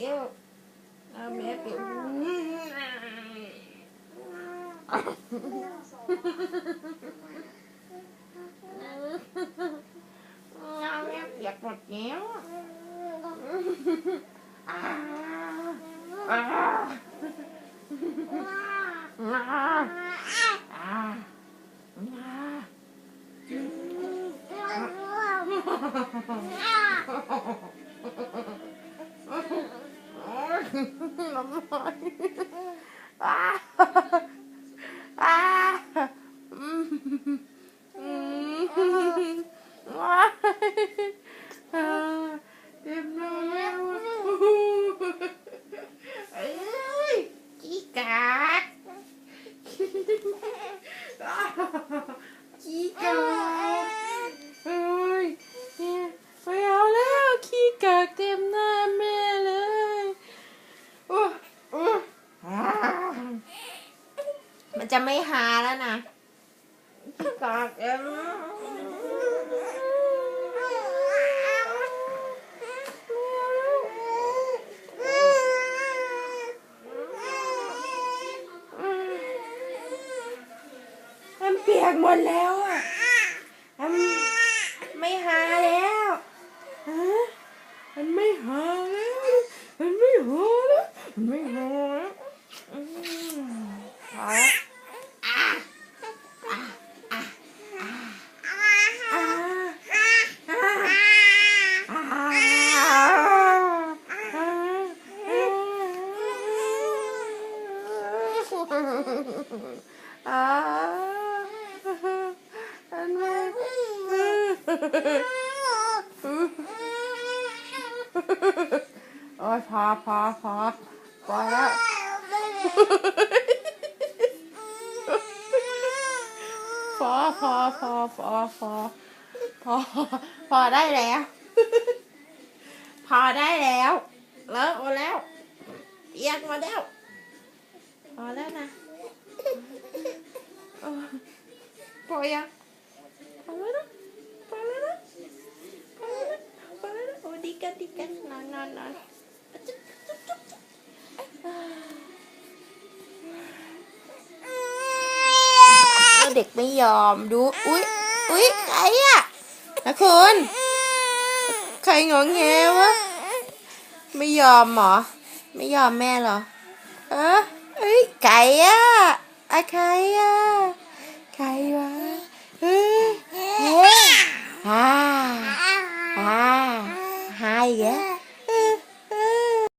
ปียวเอาแม่เปียว น้ำลายอ้าอ้าอืมอืมว้ายเจ็บหน้าแล้วเอ้ยขี้กากขี้กากเอ้ยเนี่ยไม่เอาแล้วขี้กากเต็มหน้าแม่เลยอุ๊ยอุ๊ยอ่ามัน จะไม่หาแล้วนะกากเต็มมันเปียกหมดแล้วอะมันไม่หาแล้วฮะมันไม่หาแล้ว มันไม่หาแล้วมันไม่หาแล้วอืมหาแล้วอะอะอะอะอะอะ อะอันไม่โอ้ยพอพอพอพอแล้วพอพอพอพอพอพอพอได้แล้ว พอได้แล้วเลิกหมดแล้วเอียงมาแล้ว พอแล้วนะเออพอยังพอแล้วนะพอแล้วนะพอแล้วนะพอแล้วนะโอ้ดีกันดีกันนอนนอนนอนจุ๊บจุ๊บจุ๊บเด็กไม่ยอมดู อุ๊ยอุ๊ยใครอะนะคุณใครงงแงวะ ไม่ยอมหรอ ไม่ยอมแม่เหรอ เออ เฮ้ยไก่อะอะใครอะไก่วะเฮ้ยเฮ้ย